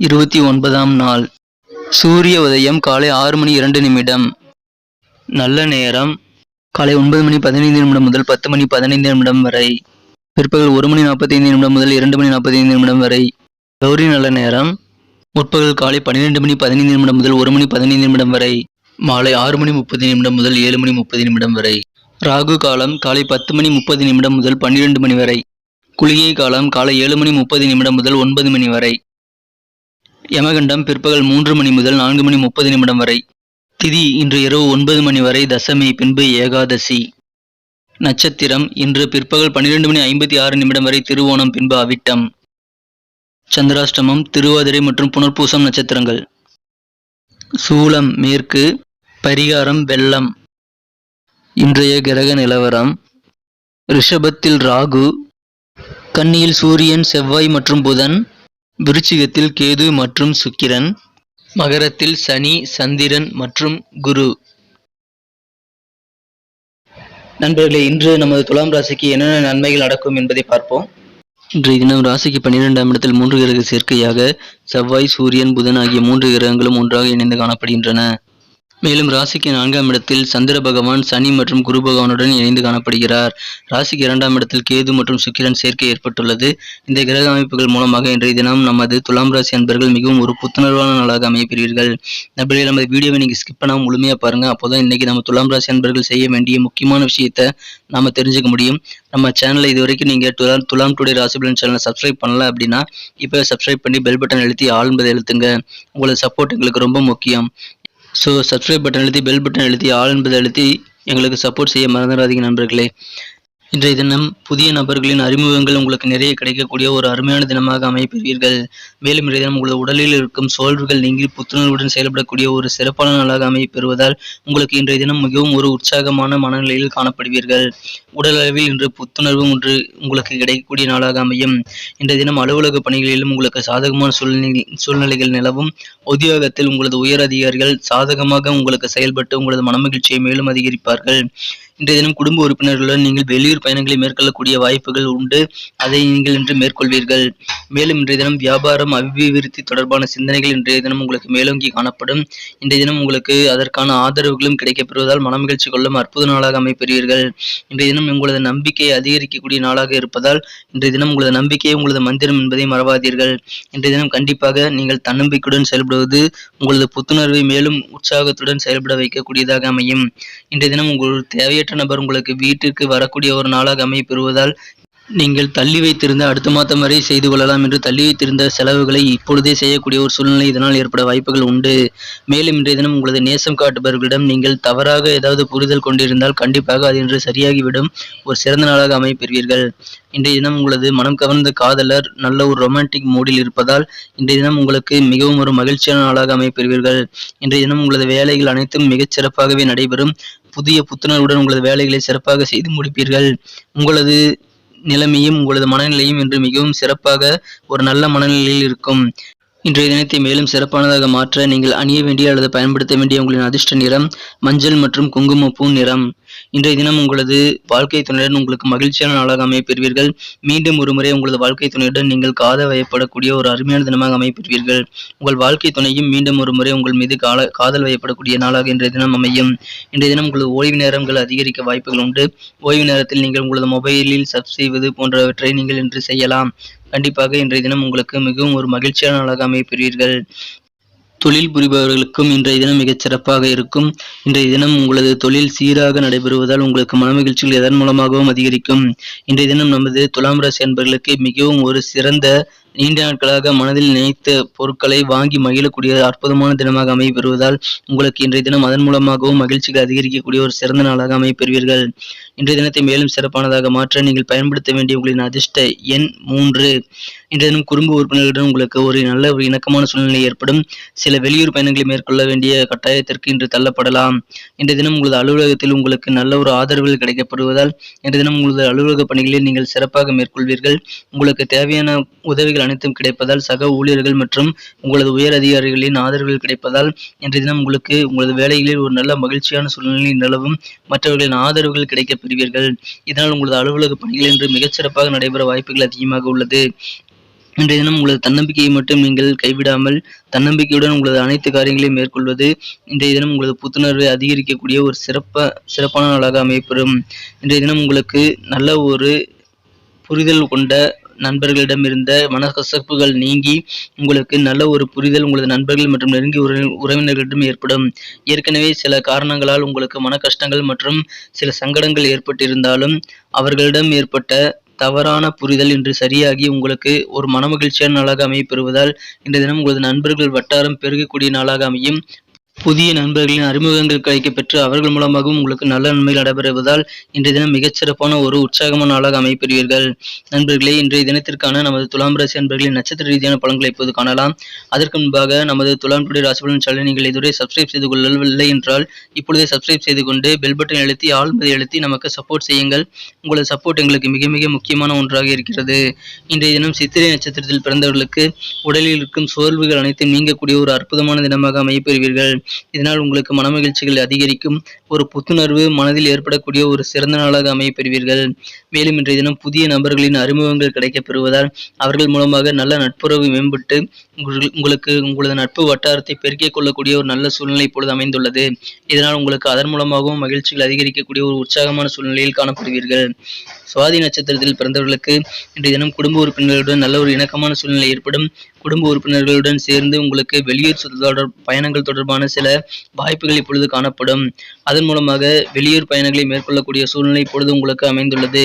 இருபத்தி ஒன்பதாம் நாள். சூரிய உதயம் காலை ஆறு மணி இரண்டு நிமிடம். நல்ல நேரம். காலை ஒன்பது மணி பதினைந்து நிமிடம் முதல் பத்து மணி பதினைந்து நிமிடம் வரை. பிற்பகல் ஒரு மணி நாற்பத்தைந்து நிமிடம் முதல் இரண்டு மணி நாற்பத்தைந்து நிமிடம் வரை. கௌரி நல்ல நேரம். முற்பகல் காலை பன்னிரெண்டு மணி பதினைந்து நிமிடம் முதல் ஒரு மணி பதினைந்து நிமிடம் வரை. மாலை ஆறு மணி முப்பது நிமிடம் முதல் ஏழு மணி முப்பது நிமிடம் வரை. ராகு காலம் காலை பத்து மணி முப்பது நிமிடம் முதல் பன்னிரெண்டு மணி வரை. குளிகை காலம் காலை ஏழு மணி முப்பது நிமிடம் முதல் ஒன்பது மணி வரை. யமகண்டம் பிற்பகல் மூன்று மணி முதல் நான்கு மணி முப்பது நிமிடம் வரை. திதி இன்று இரவு ஒன்பது மணி வரை தசமி பின்பு ஏகாதசி. நட்சத்திரம் இன்று பிற்பகல் பன்னிரெண்டு மணி ஐம்பத்தி ஆறு நிமிடம் வரை திருவோணம் பின்பு அவிட்டம். சந்திராஷ்டமம் திருவாதிரை மற்றும் புனர்பூசம் நட்சத்திரங்கள். சூலம் மேற்கு. பரிகாரம் வெள்ளம். இன்றைய கிரக நிலவரம். ரிஷபத்தில் ராகு. கன்னியில் சூரியன் செவ்வாய் மற்றும் புதன். விருச்சிகத்தில் கேது மற்றும் சுக்கிரன் மகரத்தில் சனி சந்திரன் மற்றும் குரு. நண்பர்களே இன்று நமது துலாம் ராசிக்கு என்னென்ன நன்மைகள் நடக்கும் என்பதை பார்ப்போம். இன்றைய தினம் ராசிக்கு பன்னிரெண்டாம் இடத்தில் மூன்று கிரக சேர்க்கையாக செவ்வாய் சூரியன் புதன் ஆகிய மூன்று கிரகங்களும் ஒன்றாக இணைந்து காணப்படுகின்றன. மேலும் ராசிக்கு நான்காம் இடத்தில் சந்திர பகவான் சனி மற்றும் குரு பகவானுடன் இணைந்து காணப்படுகிறார். ராசிக்கு இரண்டாம் இடத்தில் கேது மற்றும் சுக்கிரன் சேர்க்கை ஏற்பட்டுள்ளது. இந்த கிரக அமைப்புகள் மூலமாக இன்றைய தினம் நமது துலாம் ராசி அன்பர்கள் மிகவும் ஒரு புத்துணர்வான நாளாக அமையப்பெறுவீர்கள். நபர்களே நமது வீடியோவை நீங்கள் ஸ்கிப் பண்ணாம முழுமையா பாருங்க. அப்போதான் இன்னைக்கு நம்ம துலாம் ராசி அன்பர்கள் செய்ய வேண்டிய முக்கியமான விஷயத்தை நாம தெரிஞ்சுக்க முடியும். நம்ம சேனலை இது வரைக்கும் நீங்கள் துலாம் துலாம் டுடே ராசி பலன் சேனலை சப்ஸ்கிரைப் பண்ணல அப்படின்னா இப்போ சப்ஸ்கிரைப் பண்ணி பெல் பட்டன் அழுத்தி ஆல் என்பதை அழுத்துங்க. உங்களோட சப்போர்ட் எங்களுக்கு ரொம்ப முக்கியம். ஸோ சப்ஸ்கிரைப் பட்டன் எழுதி பெல் பட்டன் எழுதி ஆல் என்பதை எழுதி எங்களுக்கு சப்போர்ட் செய்ய மறந்துடாதீங்க நண்பர்களே. இன்றைய தினம் புதிய நபர்களின் அறிமுகங்கள் உங்களுக்கு நிறைய கிடைக்கக்கூடிய ஒரு அருமையான தினமாக அமைப்பீர்கள் மேலும் இன்றைய தினம் உங்களது உடலில் இருக்கும் சோர்வுகள் நீங்கி புத்துணர்வுடன் செயல்படக்கூடிய ஒரு சிறப்பான நாளாக அமைப்பெறுவதால் உங்களுக்கு இன்றைய தினம் மிகவும் ஒரு உற்சாகமான மனநிலையில் காணப்படுவீர்கள். உடல் அளவில் இன்று புத்துணர்வு ஒன்று உங்களுக்கு கிடைக்கக்கூடிய நாளாக அமையும். இன்றைய தினம் அலுவலக பணிகளிலும் உங்களுக்கு சாதகமான சூழ்நிலை சூழ்நிலைகள் நிலவும். உத்தியோகத்தில் உங்களது உயர் அதிகாரிகள் சாதகமாக உங்களுக்கு செயல்பட்டு உங்களது மனமகிழ்ச்சியை மேலும் அதிகரிப்பார்கள். இன்றைய தினம் குடும்ப உறுப்பினர்களுடன் நீங்கள் வெளியூர் பயணங்களை மேற்கொள்ளக்கூடிய வாய்ப்புகள் உண்டு. அதை நீங்கள் இன்று மேற்கொள்வீர்கள். மேலும் இன்றைய தினம் வியாபாரம் அபிவிருத்தி தொடர்பான சிந்தனைகள் இன்றைய தினம் உங்களுக்கு மேலோங்கி காணப்படும். இன்றைய தினம் உங்களுக்கு அதற்கான ஆதரவுகளும் கிடைக்கப்பெறுவதால் மனமகிழ்ச்சி கொள்ளும் அற்புத நாளாக அமைப்பெறுவீர்கள். இன்றைய தினம் உங்களது நம்பிக்கையை அதிகரிக்கக்கூடிய நாளாக இருப்பதால் இன்றைய தினம் உங்களது நம்பிக்கையை உங்களது மந்திரம் என்பதை மறவாதீர்கள். இன்றைய தினம் கண்டிப்பாக நீங்கள் தன்னம்பிக்கையுடன் செயல்படுவது உங்களது புத்துணர்வை மேலும் உற்சாகத்துடன் செயல்பட வைக்கக்கூடியதாக அமையும். இன்றைய தினம் உங்களுக்கு தேவையற்ற நபர் உங்களுக்கு வீட்டிற்கு வரக்கூடிய ஒரு நாளாக அமைப்பெறுவதால் நீங்கள் தள்ளி வைத்திருந்த அடுத்த மாதம் வரை செய்து கொள்ளலாம் என்று தள்ளி வைத்திருந்த செலவுகளை இப்பொழுதே செய்யக்கூடிய ஒரு சூழ்நிலை இதனால் ஏற்பட வாய்ப்புகள் உண்டு. மேலும் இன்றைய தினம் உங்களது நேசம் காட்டுபவர்களிடம் நீங்கள் தவறாக ஏதாவது புரிதல் கொண்டிருந்தால் கண்டிப்பாக அது இன்று சரியாகிவிடும். ஒரு சிறந்த நாளாக அமைப்பெறுவீர்கள். இன்றைய தினம் உங்களது மனம் கவர்ந்த காதலர் நல்ல ஒரு ரொமான்டிக் மூடில் இருப்பதால் இன்றைய தினம் உங்களுக்கு மிகவும் ஒரு மகிழ்ச்சியான நாளாக அமைப்பெறுவீர்கள். இன்றைய தினம் உங்களது வேலைகள் அனைத்தும் மிகச் சிறப்பாகவே நடைபெறும். புதிய புத்துணர்வுடன் உங்களது வேலைகளை சிறப்பாக செய்து முடிப்பீர்கள். உங்களது நிலைமையும் உங்களது மனநிலையும் இன்று மிகவும் சிறப்பாக ஒரு நல்ல மனநிலையில் இருக்கும். இன்றைய தினத்தை மேலும் சிறப்பானதாக மாற்ற நீங்கள் அணிய வேண்டிய அல்லது பயன்படுத்த வேண்டிய உங்களின் அதிர்ஷ்ட நிறம் மஞ்சள் மற்றும் குங்குமப்பூ நிறம். இன்றைய தினம் உங்களது வாழ்க்கை துணையுடன் உங்களுக்கு மகிழ்ச்சியான நாளாக அமைப்பெறுவீர்கள் மீண்டும் ஒரு முறை உங்களது வாழ்க்கை துணையுடன் நீங்கள் காதல் வயப்படக்கூடிய ஒரு அருமையான தினமாக அமைப்பெறுவீர்கள் உங்கள் வாழ்க்கை துணையும் மீண்டும் ஒரு முறை உங்கள் மீது கால காதல் வயப்படக்கூடிய நாளாக இன்றைய தினம் அமையும். இன்றைய தினம் உங்களது ஓய்வு நேரங்கள் அதிகரிக்க வாய்ப்புகள் உண்டு. ஓய்வு நேரத்தில் நீங்கள் உங்களது மொபைலில் சர்ச் செய்வது போன்றவற்றை நீங்கள் இன்று செய்யலாம். கண்டிப்பாக இன்றைய தினம் உங்களுக்கு மிகவும் ஒரு மகிழ்ச்சியான நாளாக அமைப்பீர்கள் தொழில் புரிபவர்களுக்கும் இன்றைய தினம் மிகச் சிறப்பாக இருக்கும். இன்றைய தினம் உங்களது தொழில் சீராக நடைபெறுவதால் உங்களுக்கு மனமகிழ்ச்சிகள் எதன் மூலமாகவும் அதிகரிக்கும். இன்றைய தினம் நமது துலாம் ராசி அன்பர்களுக்கு மிகவும் ஒரு சிறந்த நீண்ட நாட்களாக மனதில் நினைத்த பொருட்களை வாங்கி மகிழக்கூடிய அற்புதமான தினமாக அமையப்பெறுவதால் உங்களுக்கு இன்றைய தினம் அதன் மூலமாகவும் மகிழ்ச்சிகள் அதிகரிக்கக்கூடிய ஒரு சிறந்த நாளாக அமையப்பெறுவீர்கள். இன்றைய தினத்தை மேலும் சிறப்பானதாக மாற்ற நீங்கள் பயன்படுத்த வேண்டிய உங்களின் அதிர்ஷ்ட எண் மூன்று. இன்றைய தினம் குடும்ப உறுப்பினர்களிடம் உங்களுக்கு ஒரு நல்ல ஒரு இணக்கமான சூழ்நிலை ஏற்படும். சில வெளியூர் பயணங்களை மேற்கொள்ள வேண்டிய கட்டாயத்திற்கு இன்று தள்ளப்படலாம். இன்றைய தினம் உங்களது அலுவலகத்தில் உங்களுக்கு நல்ல ஒரு ஆதரவுகள் கிடைக்கப்படுவதால் இன்றைய தினம் உங்களது அலுவலக பணிகளில் நீங்கள் சிறப்பாக மேற்கொள்வீர்கள். உங்களுக்கு தேவையான உதவிகள் அனைத்தும் கிடைப்பதால் சக ஊழியர்கள் மற்றும் உங்களது உயர் அதிகாரிகளின் ஆதரவுகள் கிடைப்பதால் இன்றைய தினம் உங்களுக்கு உங்களது வேலைகளில் ஒரு நல்ல மகிழ்ச்சியான சூழ்நிலை நிலவும். மற்றவர்களின் ஆதரவுகள் கிடைக்கப் பெறுவீர்கள். இதனால் உங்களது அலுவலக பணிகள் இன்று மிகச்சிறப்பாக நடைபெற வாய்ப்புகள் அதிகமாக உள்ளது. இன்றைய தினம் உங்களது தன்னம்பிக்கையை மட்டும் நீங்கள் கைவிடாமல் தன்னம்பிக்கையுடன் உங்களது அனைத்து காரியங்களையும் மேற்கொள்வது இன்றைய தினம் உங்களது புத்துணர்வை அதிகரிக்கக்கூடிய ஒரு சிறப்ப சிறப்பான நாளாக அமைப்பெறும் இன்றைய தினம் உங்களுக்கு நல்ல ஒரு புரிதல் கொண்ட நண்பர்களிடம் இருந்த மனக்கசப்புகள் நீங்கி உங்களுக்கு நல்ல ஒரு புரிதல் உங்களது நண்பர்கள் மற்றும் நெருங்கிய உறவினர்களிடம் ஏற்படும். ஏற்கனவே சில காரணங்களால் உங்களுக்கு மன கஷ்டங்கள் மற்றும் சில சங்கடங்கள் ஏற்பட்டிருந்தாலும் அவர்களிடம் ஏற்பட்ட தவறான புரிதல் இன்று சரியாகி உங்களுக்கு ஒரு மனமகிழ்ச்சியான நாளாக அமையப்பெறுவதால் இன்றைய தினம் உங்களது நண்பர்கள் வட்டாரம் பெருகக்கூடிய நாளாக அமையும். புதிய நண்பர்களின் அறிமுகங்கள் கிடைக்கப்பெற்று அவர்கள் மூலமாகவும் உங்களுக்கு நல்ல நன்மைகள் நடைபெறுவதால் இன்றைய தினம் மிகச்சிறப்பான ஒரு உற்சாகமான நாளாக அமைப்பெறுவீர்கள் நண்பர்களே இன்றைய தினத்திற்கான நமது துலாம் ராசி நண்பர்களின் நட்சத்திர ரீதியான பலன்களை இப்போது காணலாம். அதற்கு முன்பாக நமது துலாம் டுடே ராசி பலன் சேனலை நீங்கள் இதுவரை சப்ஸ்கிரைப் செய்து கொள்ளவில்லை என்றால் இப்பொழுதே சப்ஸ்கிரைப் செய்து கொண்டு பெல் பட்டன் அழுத்தி ஆழ்மதி அழுத்தி நமக்கு சப்போர்ட் செய்யுங்கள். உங்களது சப்போர்ட் எங்களுக்கு மிக மிக முக்கியமான ஒன்றாக இருக்கிறது. இன்றைய தினம் சித்திரை நட்சத்திரத்தில் பிறந்தவர்களுக்கு உடலில் இருக்கும் சோர்வுகள் அனைத்தும் நீங்கக்கூடிய ஒரு அற்புதமான தினமாக அமையப்பெறுவீர்கள். இதனால் உங்களுக்கு மனமகிழ்ச்சிகள் அதிகரிக்கும். ஒரு புத்துணர்வு மனதில் ஏற்படக்கூடிய ஒரு சிறந்த நாளாக அமைய பெறுவீர்கள் மேலும் இன்றைய தினம் புதிய நபர்களின் அறிமுகங்கள் கிடைக்கப் பெறுவதால் அவர்கள் மூலமாக நல்ல நட்புறவு மேம்பட்டு உங்களுக்கு உங்களது நட்பு வட்டாரத்தை பெருக்கிக் கொள்ளக்கூடிய ஒரு நல்ல சூழ்நிலை இப்பொழுது அமைந்துள்ளது. இதனால் உங்களுக்கு அதன் மூலமாகவும் மகிழ்ச்சிகள் அதிகரிக்கக்கூடிய ஒரு உற்சாகமான சூழ்நிலையில் காணப்படுவீர்கள். சுவாதி நட்சத்திரத்தில் பிறந்தவர்களுக்கு இன்றைய தினம் குடும்ப உறுப்பினர்களுடன் நல்ல ஒரு இணக்கமான சூழ்நிலை ஏற்படும். குடும்ப உறுப்பினர்களுடன் சேர்ந்து உங்களுக்கு வெளியூர் தொடர் பயணங்கள் தொடர்பான சில வாய்ப்புகள் இப்பொழுது காணப்படும். அதன் மூலமாக வெளியூர் பயணங்களை மேற்கொள்ளக்கூடிய சூழ்நிலை இப்பொழுது உங்களுக்கு அமைந்துள்ளது.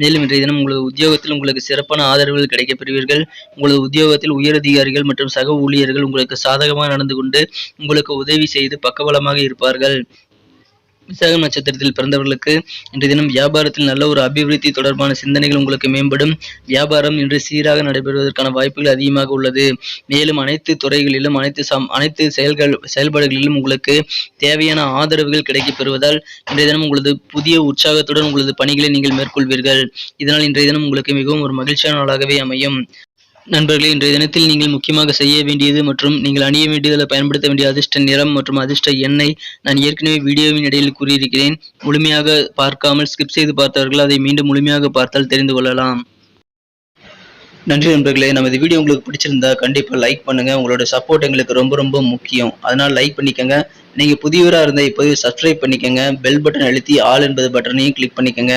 மேலும் இன்றைய தினம் உங்களது உத்தியோகத்தில் உங்களுக்கு சிறப்பான ஆதரவுகள் கிடைக்கப் பெறுவீர்கள். உங்களது உத்தியோகத்தில் உயரதிகாரிகள் மற்றும் சக ஊழியர்கள் உங்களுக்கு சாதகமாக நடந்து கொண்டு உங்களுக்கு உதவி செய்து பக்கபலமாக இருப்பார்கள். விசாக நட்சத்திரத்தில் பிறந்தவர்களுக்கு இன்றைய தினம் வியாபாரத்தில் நல்ல ஒரு அபிவிருத்தி தொடர்பான சிந்தனைகள் உங்களுக்கு மேம்படும். வியாபாரம் இன்று சீராக நடைபெறுவதற்கான வாய்ப்புகள் அதிகமாக உள்ளது. மேலும் அனைத்து துறைகளிலும் அனைத்து சம் அனைத்து செயல்கள் செயல்பாடுகளிலும் உங்களுக்கு தேவையான ஆதரவுகள் கிடைக்கப் பெறுவதால் இன்றைய தினம் உங்களது புதிய உற்சாகத்துடன் உங்களது பணிகளை நீங்கள் மேற்கொள்வீர்கள். இதனால் இன்றைய தினம் உங்களுக்கு மிகவும் ஒரு மகிழ்ச்சியான நாளாகவே அமையும். நண்பர்களே இன்றைய தினத்தில் நீங்கள் முக்கியமாக செய்ய வேண்டியது மற்றும் நீங்கள் அணிய வேண்டியதில் பயன்படுத்த வேண்டிய அதிர்ஷ்ட நிறம் மற்றும் அதிர்ஷ்ட எண்ணெய் நான் ஏற்கனவே வீடியோவின் இடையில் கூறியிருக்கிறேன். முழுமையாக பார்க்காமல் ஸ்கிப் செய்து பார்த்தவர்கள் அதை மீண்டும் முழுமையாக பார்த்தால் தெரிந்து கொள்ளலாம். நன்றி நண்பர்களே நமது வீடியோ உங்களுக்கு பிடிச்சிருந்தா கண்டிப்பாக லைக் பண்ணுங்க. உங்களோட சப்போர்ட் எங்களுக்கு ரொம்ப ரொம்ப முக்கியம். அதனால் லைக் பண்ணிக்கோங்க. நீங்க புதியவராக இருந்தால் இப்போது சப்ஸ்கிரைப் பண்ணிக்கோங்க. பெல் பட்டன் அழுத்தி ஆல் என்பது பட்டனையும் கிளிக் பண்ணிக்கோங்க.